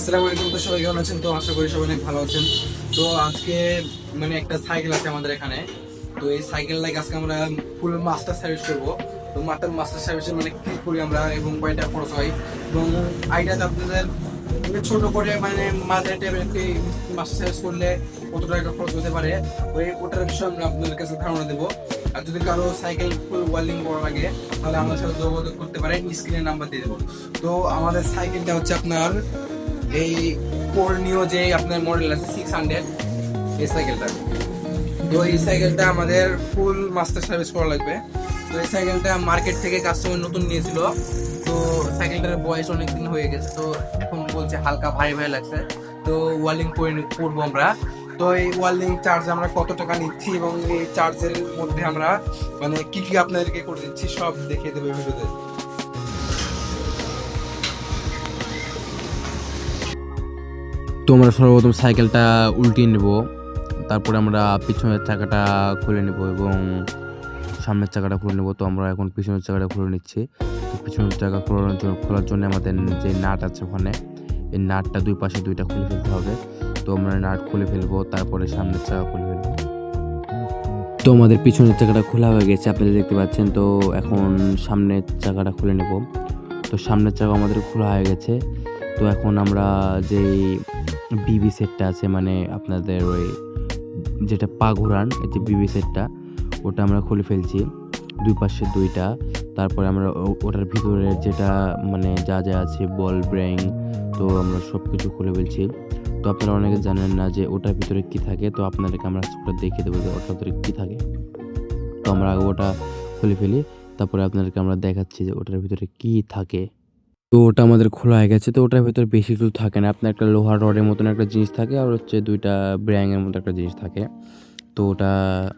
আসসালামু আলাইকুম। তো সবাই কেমন আছেন? তো আশা করি সবাই অনেক ভালো আছেন। তো আজকে মানে একটা সাইকেল আছে আমাদের এখানে। তো এই সাইকেলটাকে আজকে আমরা ফুল মাস্টার সার্ভিস করব। তো মাস্টার মাস্টার সার্ভিসের মানে কি করি আমরা এবং কয়টা খরচ হয়। এবং আইডিয়াতে আপনাদের মানে ছোট করে মানে মাঝে একটি মাস্টার সার্ভিস করলে কত টাকা খরচ হতে পারে? ওই ওটার বিষয়ে আমরা আপনাদের কাছে ধারণা দেবো। আর যদি কারও সাইকেল ফুল ওয়েল্ডিং করা লাগে তাহলে আমাদের সাথে যোগাযোগ করতে পারেন। স্ক্রিনে নাম্বার দিয়ে দেবো। তো আমাদের সাইকেলটা হচ্ছে আপনার এই কোরনিও যে আপনার মডেল আছে সিক্স হান্ড্রেড এই সাইকেলটা তো এই সাইকেলটা আমাদের ফুল মাস্টার সার্ভিস করা লাগবে। তো এই সাইকেলটা মার্কেট থেকে কাস্টমার নতুন নিয়েছিল। তো সাইকেলটার বয়স অনেক দিন হয়ে গেছে, তো এখন বলছে হালকা ভারী ভারী লাগছে। তো ওয়ার্লিং করে করব আমরা। তো এই ওয়ার্লিং চার্জ আমরা কত টাকা নিচ্ছি এবং এই চার্জের মধ্যে আমরা মানে কি কি আপনাদেরকে করে দিচ্ছি সব দেখিয়ে দেবে ভিডিওতে। তো আমরা সর্বপ্রথম সাইকেলটা উল্টিয়ে নেব। তারপরে আমরা পিছনের চাকাটা খুলে নেব এবং সামনের চাকাটা খুলে নেব। তো আমরা এখন পিছনের চাকাটা খুলে নিচ্ছি। তো পিছনের চাকা খোলানোর জন্য খোলার জন্য আমাদের যে নাট আছে ওখানে, এই নাটটা দুই পাশে দুইটা খুলে ফেলতে হবে। তো আমরা নাট খুলে ফেলব, তারপরে সামনের চাকা খুলে ফেলব। তো আমাদের পিছনের চাকাটা খোলা হয়ে গেছে আপনারা দেখতে পাচ্ছেন। তো এখন সামনের চাকাটা খুলে নেব। তো সামনের চাকা আমাদের খোলা হয়ে গেছে। তো এখন আমরা যেই বিবি সেটটা আছে মানে আপনাদের ওই যেটা পা ঘোরান এই যে বিবি সেটটা, ওটা আমরা খুলে ফেলছি। দুই পাশে দুইটা, তারপরে আমরা ওটার ভিতরে যেটা মানে যা যা আছে, বল ব্রেং তো আমরা সব কিছু খুলে ফেলছি। তো আপনারা অনেকে জানেন না যে ওটার ভিতরে কি থাকে, তো আপনাদেরকে আমরা ওটা দেখিয়ে দেবো যে ওটার ভিতরে কী থাকে। তো আমরা আগে ওটা খুলে ফেলি, তারপরে আপনাদেরকে আমরা দেখাচ্ছি যে ওটার ভিতরে কী থাকে। তো ওটা আমাদের খোলা হয়ে গেছে, তো ওটার ভিতরে বেশি কিছু থাকে না। আপনার একটা লোহার রডের মতন একটা জিনিস থাকে আর হচ্ছে দুইটা ব্র্যাঙের মতো একটা জিনিস থাকে। তো ওটা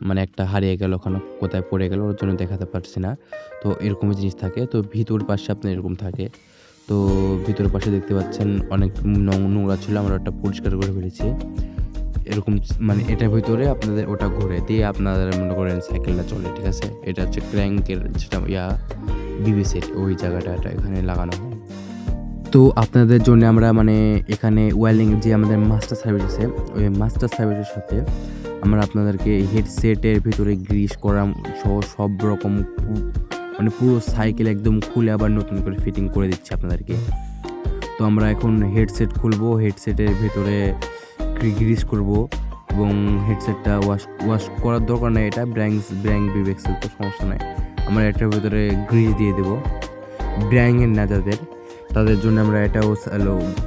মানে একটা হারিয়ে গেল, ওখানে কোথায় পড়ে গেল ওর জন্য দেখাতে পারছি না। তো এরকম জিনিস থাকে, তো ভিতর পাশে আপনার এরকম থাকে। তো ভিতর পাশে দেখতে পাচ্ছেন অনেক নোংরা ছিল, আমরা ওটা পরিষ্কার করে ফেলেছি। এরকম মানে এটার ভিতরে আপনাদের ওটা ঘুরে, দিয়ে আপনাদের মনে করেন সাইকেলটা চলে, ঠিক আছে? এটা হচ্ছে ক্র্যাঙ্কের যেটা ইয়া, বিবি সেট, ওই জায়গাটা এখানে লাগানো হয়। তো আপনাদের জন্য আমরা মানে এখানে ওয়েল্ডিং যে আমাদের মাস্টার সার্ভিস আছে, ওই মাস্টার সার্ভিসের সাথে আমরা আপনাদেরকে হেডসেটের ভিতরে গ্রিস করা সহ সব রকম মানে পুরো সাইকেল একদম খুলে আবার নতুন করে ফিটিং করে দিচ্ছি আপনাদেরকে। তো আমরা এখন হেডসেট খুলবো, হেডসেটের ভিতরে গ্রিস করব এবং হেডসেটটা ওয়াশ ওয়াশ করার দরকার নেই এটা ব্র্যাঙ্কস ব্র্যাঙ্ক বিবেক্সেল তো সমস্যা নাই। আমরা এটার ভিতরে গ্রিস দিয়ে দেবো, ব্র্যাংয়ের না যাদের তাদের জন্য আমরা এটাও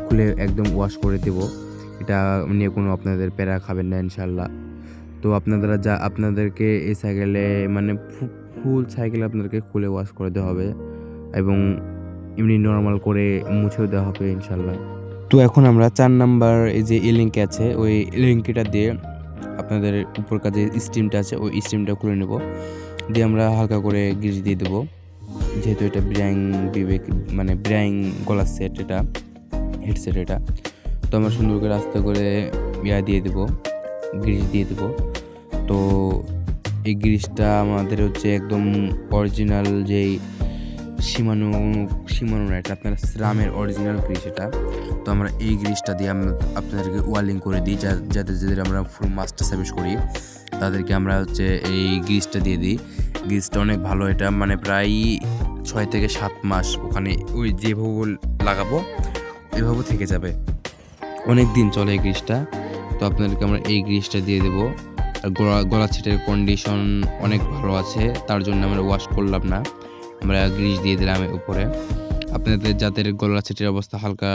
খুলে একদম ওয়াশ করে দেব। এটা নিয়ে কোনো আপনাদের প্যারা খাবেন না ইনশাল্লাহ তো আপনারা যা, আপনাদেরকে এই সাইকেলে মানে ফুল সাইকেল আপনাদেরকে খুলে ওয়াশ করে দেওয়া হবে এবং এমনি নর্মাল করে মুছেও দেওয়া হবে ইনশাল্লাহ তো এখন আমরা চার নাম্বার এই যে লিঙ্ক আছে, ওই লিঙ্কটা দিয়ে আপনাদের উপর কাজে স্টিমটা আছে, ওই স্টিমটা খুলে নেব। দিয়ে আমরা হালকা করে গ্রিজ দিয়ে দেবো। যেহেতু এটা ব্র্যাং বিবেক মানে ব্র্যাং গলার সেট এটা হেডসেট এটা, তো আমরা সুন্দর করে আস্তে করে ইয়া দিয়ে দেবো, গ্রিস দিয়ে দেবো। তো এই গ্রিজটা আমাদের হচ্ছে একদম অরিজিনাল যেই সীমানু সীমানু না, এটা আপনার শ্রামের অরিজিনাল গ্রিস এটা। তো আমরা এই গ্রিসটা দিয়ে আমরা আপনাদেরকে ওয়ালিং করে দিই, যা, যাতে যাদের আমরা ফুল মাস্টার সার্ভিস করি, তাদেরকে আমরা হচ্ছে এই গ্রিজটা দিয়ে দিই। গ্রিজটা অনেক ভালো, এটা মানে প্রায় ছয় থেকে সাত মাস ওখানে ওই যেভাবে লাগাবো, এভাবে থেকে যাবে। অনেক দিন চলে এই গ্রিজটা তো আপনাদেরকে আমরা এই গ্রিজটা দিয়ে দেবো। আর গলা গলা ছিটের কন্ডিশন অনেক ভালো আছে, তার জন্য আমরা ওয়াশ করলাম না। আমরা গ্রিজ দিয়ে দিলাম উপরে। আপনাদের যাদের গলা ছিটের অবস্থা হালকা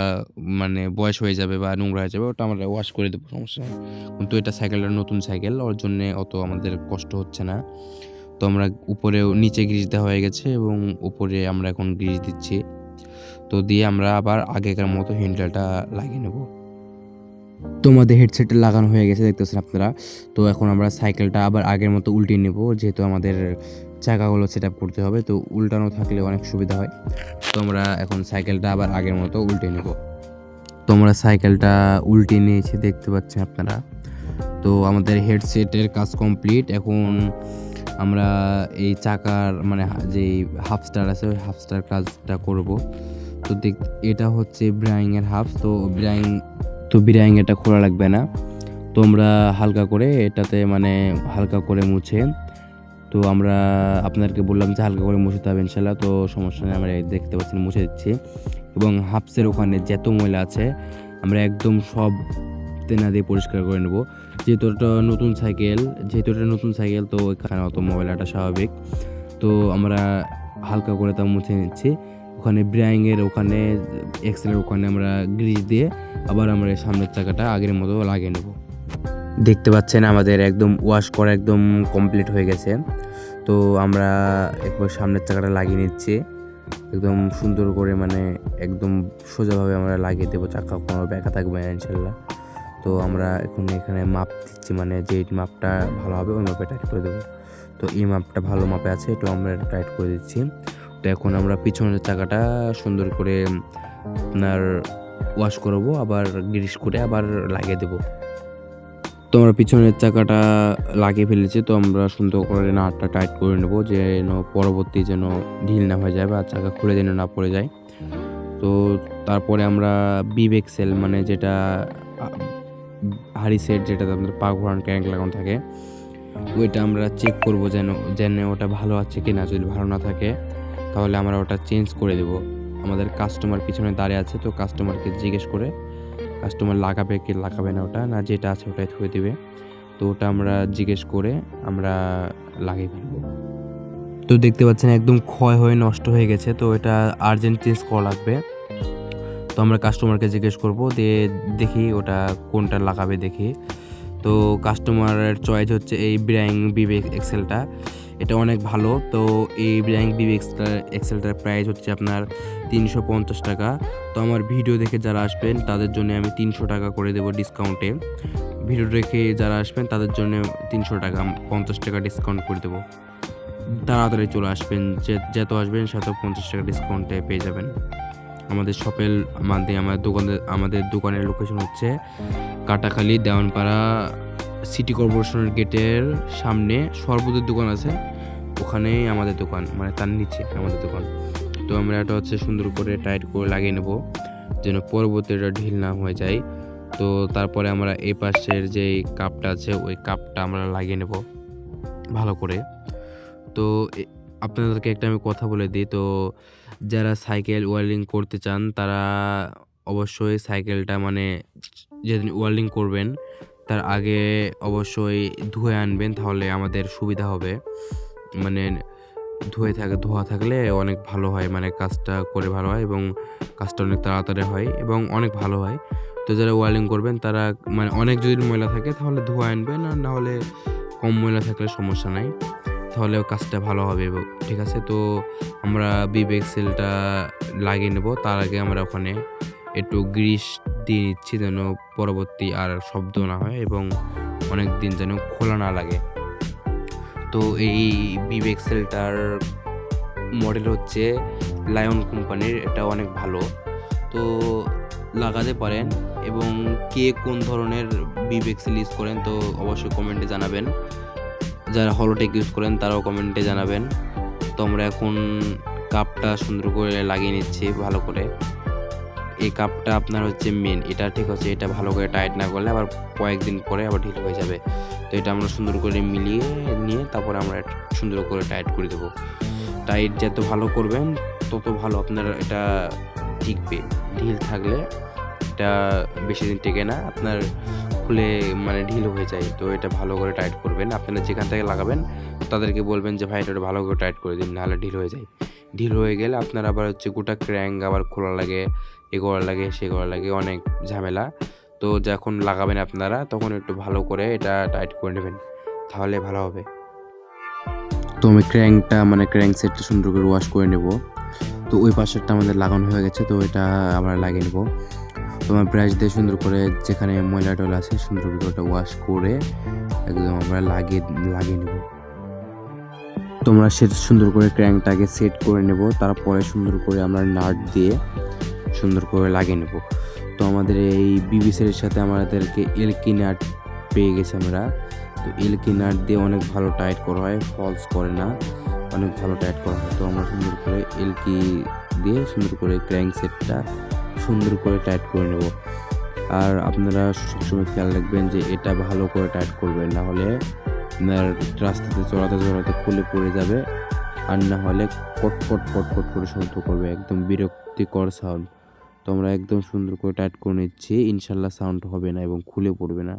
মানে বয়স হয়ে যাবে বা নোংরা হয়ে যাবে, ওটা আমরা ওয়াশ করে দেবো, সমস্যা কিন্তু এটা সাইকেলটা নতুন সাইকেল ওর জন্যে অত আমাদের কষ্ট হচ্ছে না। তো আমরা উপরেও নিচে গ্রিজ দেওয়া হয়ে গেছে এবং উপরে আমরা এখন গ্রিজ দিচ্ছি। তো দিয়ে আমরা আবার আগেকার মতো হ্যান্ডেলটা লাগিয়ে নেব। তোমাদের হেডসেটটা লাগানো হয়ে গেছে, দেখতেছেন আপনারা? তো এখন আমরা সাইকেলটা আবার আগের মতো উল্টিয়ে নেব, যেহেতু আমাদের চাকাগুলো সেট আপ করতে হবে, তো উল্টানো থাকলে অনেক সুবিধা হয়। তো আমরা এখন সাইকেলটা আবার আগের মতো উল্টে নেব। তো আমরা সাইকেলটা উল্টে নিয়েছি, দেখতে পাচ্ছেন আপনারা? তো আমাদের হেডসেটের কাজ কমপ্লিট এখন আমরা এই চাকার মানে যে হাফ স্টার আছে, ওই হাফ স্টার কাজটা করব। তো দেখ, এটা হচ্ছে ব্রাইং এর হাফ তো ব্রাইং তো ব্রাইং এটা খোলা লাগবে না। তোমরা হালকা করে এটাতে মানে হালকা করে মুছে। তো আমরা আপনাদেরকে বললাম যে হালকা করে মুছতে হবে ইনশাল্লাহ তো সমস্যা নেই, আমরা দেখতে পাচ্ছেন মুছে দিচ্ছি। এবং হাফসের ওখানে যত ময়লা আছে, আমরা একদম সব তেনা দিয়ে পরিষ্কার করে নেব। যেহেতু এটা নতুন সাইকেল যেহেতু এটা নতুন সাইকেল তো এখানে অত ময়লাটা স্বাভাবিক। তো আমরা হালকা করে তা মুছে নিচ্ছি। ওখানে ব্রাইংয়ের ওখানে এক্সেলের ওখানে আমরা গ্রিজ দিয়ে আবার আমরা সামনের চাকাটা আগের মতো লাগিয়ে নেব। দেখতে পাচ্ছেন আমাদের একদম ওয়াশ করা একদম কমপ্লিট হয়ে গেছে। তো আমরা একবার সামনের চাকাটা লাগিয়ে নিচ্ছি। একদম সুন্দর করে মানে একদম সোজাভাবে আমরা লাগিয়ে দেবো চাকা, কোনো ব্যাকা থাকবে না, ইনশাল্লাহ। তো আমরা এখন এখানে মাপ দিচ্ছি মানে যে মাপটা ভালো হবে ওই মাপে টাইট করে দেবো। তো এই মাপটা ভালো মাপে আছে তো আমরা টাইট করে দিচ্ছি। তো এখন আমরা পিছনের চাকাটা সুন্দর করে আপনার ওয়াশ করব, আবার গ্রিস করে আবার লাগিয়ে দেবো। তো আমরা পিছনের চাকাটা লাগিয়ে ফেলেছি, তো আমরা সুন্দর করে নাটটা টাইট করে নেব, যেন পরবর্তী যেন ঢিল না হয়ে যায় বা চাকা খুলে যেন না পড়ে যায়। তো তারপরে আমরা বিব এক্সেল মানে যেটা হাড়ি সেট যেটা আমাদের পা ঘোরানো ক্যাঙ্ক লাগানো থাকে, ওইটা আমরা চেক করব যেন যেন ওটা ভালো আছে কি না যদি ভালো না থাকে, তাহলে আমরা ওটা চেঞ্জ করে দেব। আমাদের কাস্টমার পিছনে দাঁড়িয়ে আছে, তো কাস্টমারকে জিজ্ঞেস করে কাস্টমার লাগাবে কি লাগাবে না ওটা, না যেটা আছে ওটাই থুয়ে দেবে। তো ওটা আমরা জিজ্ঞেস করে আমরা লাগিয়ে ফেলব। তো দেখতে পাচ্ছেন একদম ক্ষয় হয়ে নষ্ট হয়ে গেছে, তো এটা আর্জেন্ট চেঞ্জ করা লাগবে। আমরা কাস্টমারকে জিজ্ঞেস করব, দিয়ে দেখি ওটা কোনটা লাগাবে দেখি। তো কাস্টমারের চয়েস হচ্ছে এই ব্র্যাং বিবে এক্সেলটা এটা অনেক ভালো। তো এই ব্র্যাং বিবে এক্সেলটার প্রাইস হচ্ছে আপনার তিনশো পঞ্চাশ টাকা। তো আমার ভিডিও দেখে যারা আসবেন, তাদের জন্য আমি তিনশো টাকা করে দেবো ডিসকাউন্টে ভিডিও দেখে যারা আসবেন, তাদের জন্য তিনশো টাকা, পঞ্চাশ টাকা ডিসকাউন্ট করে দেবো। তাড়াতাড়ি চলে আসবেন, যে, যত আসবেন শত পঞ্চাশ টাকা ডিসকাউন্টে পেয়ে যাবেন। আমাদের শপের আমাদের আমাদের দোকানের আমাদের দোকানের লোকেশন হচ্ছে কাটাখালী দেওয়ানপাড়া সিটি কর্পোরেশনের গেটের সামনে সর্বদের দোকান আছে। ওখানেই আমাদের দোকান মানে তার নিচে আমাদের দোকান। তো আমরা এটা হচ্ছে সুন্দর করে টাইট করে লাগিয়ে নেব, যেন পরবর্তী এটা ঢিল না হয়ে যায়। তো তারপরে আমরা এই পাশের যে কাপটা আছে, ওই কাপটা আমরা লাগিয়ে নেব ভালো করে। তো আপনাদেরকে একটা আমি কথা বলে দিই, তো যারা সাইকেল ওয়েল্ডিং করতে চান, তারা অবশ্যই সাইকেলটা মানে যেদিন ওয়েল্ডিং করবেন, তার আগে অবশ্যই ধুয়ে আনবেন, তাহলে আমাদের সুবিধা হবে। মানে ধুয়ে থাকে, ধোয়া থাকলে অনেক ভালো হয় মানে কাজটা করে ভালো হয় এবং কাজটা অনেক তাড়াতাড়ি হয় এবং অনেক ভালো হয়। তো যারা ওয়েল্ডিং করবেন, তারা মানে অনেক যদি ময়লা থাকে, তাহলে ধোয়া আনবেন আর না হলে কম ময়লা থাকলে সমস্যা নাই। তাহলে কাজটা ভালো হবে ঠিক আছে? তো আমরা বিব এক্সেলটা লাগিয়ে নেব। তার আগে আমরা ওখানে একটু গ্রিস দিয়ে নিচ্ছি যেন পরবর্তী আর শব্দ না হয় এবং অনেক দিন যেন খোলা না লাগে। তো এই বিব এক্সেলটার মডেল হচ্ছে লায়ন কোম্পানির, এটা অনেক ভালো। তো লাগাতে পারেন এবং কে কোন ধরনের বিব এক্সেল ইউজ করেন তো অবশ্যই কমেন্টে জানাবেন। যারা হলোটেক ইউজ করেন, তারাও কমেন্টে জানাবেন। তো আমরা এখন কাপটা সুন্দর করে লাগিয়ে নিচ্ছি, ভালো করে। এই কাপটা আপনার হচ্ছে মেন এটা ঠিক হচ্ছে এটা ভালো করে টাইট না করলে আবার কয়েকদিন পরে আবার ঢিল হয়ে যাবে। তো এটা আমরা সুন্দর করে মিলিয়ে নিয়ে তারপরে আমরা সুন্দর করে টাইট করে দেবো। টাইট যত ভালো করবেন, তত ভালো আপনার এটা টিকবে। ঢিল থাকলে এটা বেশি দিন টেকে না। আপনার খুলে মানে ঢিল হয়ে যায়, তো এটা ভালো করে টাইট করবেন। আপনারা যেখান থেকে লাগাবেন, তাদেরকে বলবেন যে, ভাই, এটা ভালো করে টাইট করে দিন, নাহলে ঢিল হয়ে যায়। ঢিল হয়ে গেলে আপনার আবার হচ্ছে গোটা ক্র্যাঙ্ক আবার খোলা লাগে, এ করা লাগে, সে করা লাগে, অনেক ঝামেলা। তো যখন লাগাবেন আপনারা, তখন একটু ভালো করে এটা টাইট করে নেবেন, তাহলে ভালো হবে। তো আমি ক্র্যাঙ্কটা মানে ক্র্যাঙ্ক সেটটা সুন্দর করে ওয়াশ করে নেব। তো ওই পাশেরটা আমাদের লাগানো হয়ে গেছে, তো এটা আমরা লাগিয়ে নেব। তো আমার ব্রাশ দিয়ে সুন্দর করে যেখানে ময়লা টয়লা আছে, সুন্দর করে ওটা ওয়াশ করে একদম আমরা লাগিয়ে লাগিয়ে নেব। তোমরা সেট সুন্দর করে ক্র্যাঙ্কটাকে সেট করে নেব, তারপরে সুন্দর করে আমরা নাট দিয়ে সুন্দর করে লাগিয়ে নেব। তো আমাদের এই বিবিসের সাথে আমাদেরকে এলকি নাট পেয়ে গেছে আমরা। তো এলকি নাট দিয়ে অনেক ভালো টাইট করা হয় ফলস করে না, অনেক ভালো টাইট করা হয়। তো আমরা সুন্দর করে এলকি দিয়ে সুন্দর করে ক্র্যাঙ্ক সেটটা সুন্দর করে টাইট করে নেব। আর আপনারা সবসময় খেয়াল রাখবেন যে এটা ভালো করে টাইট করবেন, না হলে আপনার রাস্তাতে চড়াতে চড়াতে খুলে পড়ে যাবে আর না হলে কট কট কট কট করে শব্দ করবে, একদম বিরক্তিকর সাউন্ড তো আমরা একদম সুন্দর করে টাইট করে নিচ্ছি, ইনশাল্লাহ সাউন্ড হবে না এবং খুলে পড়বে না।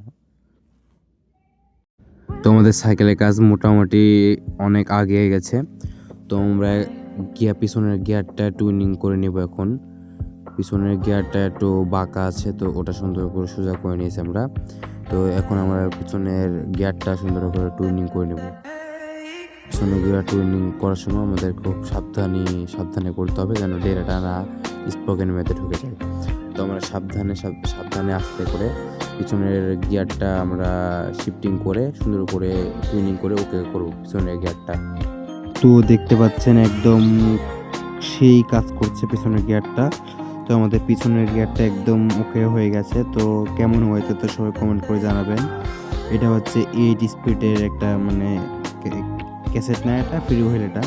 তো আমাদের সাইকেলের কাজ মোটামুটি অনেক আগে গেছে। তো আমরা গিয়ার, পিছনের গিয়ারটা টুইনিং করে নেব এখন। পিছনের গিয়ারটা একটু বাঁকা আছে, তো ওটা সুন্দর করে সোজা করে নিয়েছি আমরা। তো এখন আমরা পিছনের গিয়ারটা সুন্দর করে টুইনিং করে নেব। পিছনের গিয়ার টুইনিং করার সময় আমাদের খুব সাবধানে সাবধানে করতে হবে যেন ডেরাটা না স্পোকেন মেথে ঢুকে যায়। তো আমরা সাবধানে সাবধানে আস্তে করে পিছনের গিয়ারটা আমরা শিফটিং করে সুন্দর করে টুইনিং করে ওকে করব পিছনের গিয়ারটা তো দেখতে পাচ্ছেন একদম সেই কাজ করছে পিছনের গিয়ারটা তো আমাদের পিছনের গিয়ারটা একদম ওকে হয়ে গেছে। তো কেমন হয়েছে তো সবাই কমেন্ট করে জানাবেন। এটা হচ্ছে এইট স্পিডের একটা মানে ক্যাসেট না এটা? ফ্রি হুইল এটা।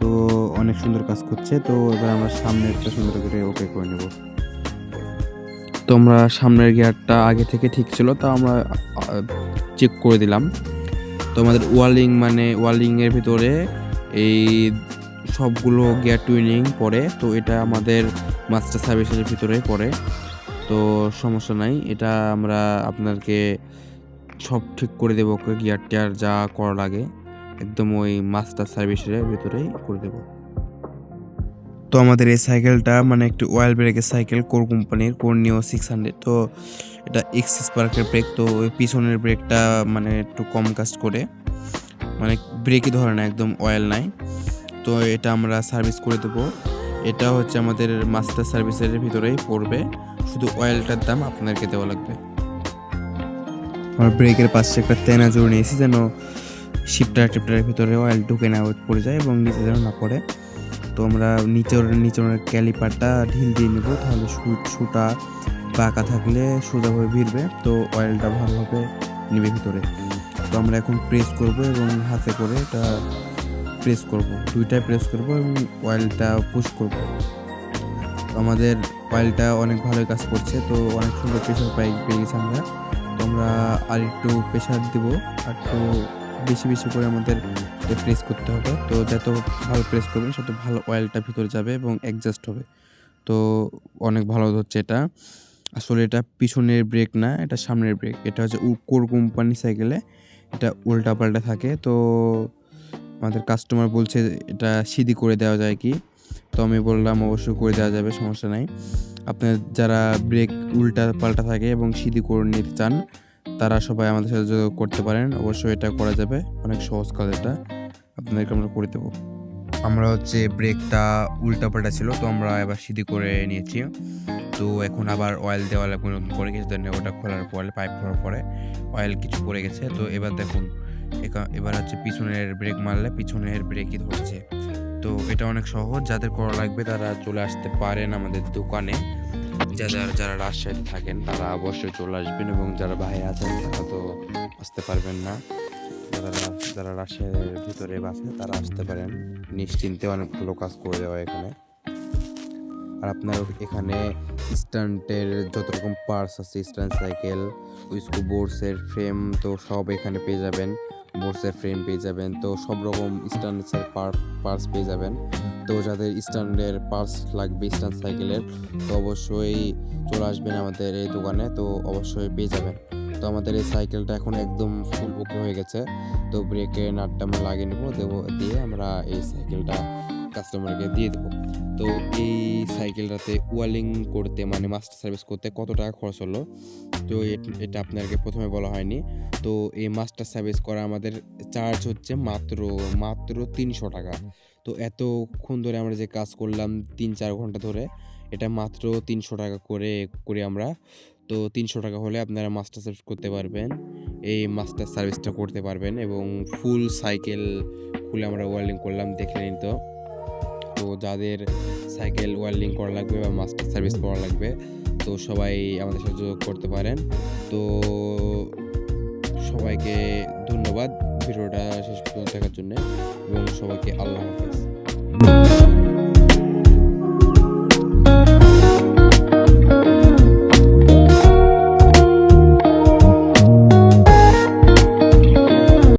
তো অনেক সুন্দর কাজ করছে। তো এবার আমরা সামনেরটা সুন্দর করে ওকে করে নেব। তো আমরা সামনের গিয়ারটা আগে থেকে ঠিক ছিল, তা আমরা চেক করে দিলাম। তো আমাদের ওয়ালিং মানে ওয়ালিং এর ভিতরে এই সবগুলো গিয়ার টুইনিং পড়ে তো এটা আমাদের মাস্টার সার্ভিসের ভিতরে পড়ে। তো সমস্যা নাই, এটা আমরা আপনাকে সব ঠিক করে দেবো গিয়ার টিয়ার যা করা লাগে। একদম ওই মাস্টার সার্ভিসের ভিতরেই করে দেবো। তো আমাদের এই সাইকেলটা মানে একটু অয়েল ব্রেকের সাইকেল কোর কোম্পানির কোর নিও সিক্স হান্ড্রেড তো এটা এক্সিস পার্কের ব্রেক তো ওই পিছনের ব্রেকটা মানে একটু কম কাজ করে। মানে ব্রেকই ধরে না, একদম অয়েল নাই। তো এটা আমরা সার্ভিস করে দেবো। এটা হচ্ছে আমাদের মাস্টার সার্ভিসের ভিতরেই পড়বে। শুধু অয়েলটার দাম আপনাদেরকে দেওয়া লাগবে। আমার ব্রেকের পাশে একটা তেনা জোর নিয়েছি যেন শিপটার টিপটার ভিতরে অয়েল ঢুকে না পড়ে যায় এবং নিচে যেন না পড়ে। তো আমরা নিচের নিচের ক্যালিপারটা ঢিল দিয়ে নেব, তাহলে সুটা বাঁকা থাকলে সোজাভাবে ভিড়বে। তো অয়েলটা ভালোভাবে নেবে ভিতরে। তো আমরা এখন প্রেস করব এবং হাতে করে এটা প্রেস করব দুইটাই প্রেস করব এবং অয়েলটা পুশ করব। আমাদের অয়েলটা অনেক ভালোই কাজ করছে, তো অনেক সুন্দর প্রেশার পাই, পেয়ে গেছি আমরা। তো আমরা আর একটু প্রেশার দিব, আর একটু বেশি বেশি করে আমাদের প্রেস করতে হবে। তো যত ভালো প্রেস করবেন, তত ভালো অয়েলটা ভিতরে যাবে এবং অ্যাডজাস্ট হবে। তো অনেক ভালো হচ্ছে এটা। আসলে এটা পিছনের ব্রেক না, এটা সামনের ব্রেক এটা হচ্ছে কোর কোম্পানি সাইকেলে এটা উল্টা পাল্টা থাকে। তো আমাদের কাস্টমার বলছে, এটা সিধি করে দেওয়া যায় কি? তো আমি বললাম, অবশ্যই করে দেওয়া যাবে, সমস্যা নাই। আপনার যারা ব্রেক উল্টা পাল্টা থাকে এবং সিধি করে নিতে চান, তারা সবাই আমাদের সাথে যোগাযোগ করতে পারেন। অবশ্যই এটা করা যাবে। অনেক সহজ কাজ এটা। আপনাদেরকে আমরা করে দেবো। আমরা হচ্ছে ব্রেকটা উল্টা পাল্টা ছিল, তো আমরা এবার সিধি করে নিয়েছি। তো এখন আবার অয়েল দেওয়া লাগবে নতুন করে। কিছু ওটা খোলার পরে পাইপ খোলার পরে অয়েল কিছু পড়ে গেছে। তো এবার দেখুন এবার হচ্ছে পিছনের ব্রেক মারলে পিছনের ব্রেকই ধরছে। তো এটা অনেক সহজ, যাদের করা লাগবে তারা চলে আসতে পারেন আমাদের দোকানে। যারা যারা রাজশাহীতে থাকেন তারা অবশ্যই চলে আসবেন এবং যারা বাইরে আছেন তারা তো আসতে পারবেন না। যারা যারা রাজশাহীর ভিতরে বাসে তারা আসতে পারেন। নিশ্চিন্তে অনেক ভালো কাজ করে দেওয়া এখানে। আর আপনার এখানে স্ট্যান্ডের যত রকম পার্টস আছে, স্ট্যান্ড সাইকেল উইস্কো বোর্ডসের ফ্রেম তো সব এখানে পেয়ে যাবেন। বোর্ডসের ফ্রেম পেয়ে যাবেন। তো সব রকম স্ট্যান্ডের পার্টস পেয়ে যাবেন। তো যাদের স্ট্যান্ডের পার্টস লাগবে স্ট্যান্ড সাইকেলের, তো অবশ্যই চলে আসবেন আমাদের এই দোকানে। তো অবশ্যই পেয়ে যাবেন। তো আমাদের এই সাইকেলটা এখন একদম ফুল ওকে হয়ে গেছে। তো ব্রেকে নাটটা আমরা লাগিয়ে নেব, দেবো, দিয়ে আমরা এই সাইকেলটা কাস্টমারকে দিয়ে দেবো। তো এই সাইকেলটাতে ওয়ালিং করতে মানে মাস্টার সার্ভিস করতে কত টাকা খরচ হলো? তো এট- আপনাকে প্রথমে বলা হয়নি। তো এই মাস্টার সার্ভিস করা আমাদের চার্জ হচ্ছে মাত্র মাত্র তিনশো টাকা। তো এতক্ষণ ধরে আমরা যে কাজ করলাম তিন চার ঘণ্টা ধরে, এটা মাত্র তিনশো টাকা করে, করি আমরা। তো তিনশো টাকা হলে আপনারা মাস্টার সার্ভিস করতে পারবেন, এই মাস্টার সার্ভিসটা করতে পারবেন এবং ফুল সাইকেল খুলে আমরা ওয়েল্ডিং করলাম, দেখে নিন তো। তো যাদের সাইকেল ওয়েল্ডিং করা লাগবে বা মাস্টার সার্ভিস করা লাগবে, তো সবাই আমাদের সাথে যোগাযোগ করতে পারেন। তো সবাইকে ধন্যবাদ। ভিডিওটা শেষ পর্যন্ত দেখার জন্য এবং সবাইকে আল্লাহ হাফেজ।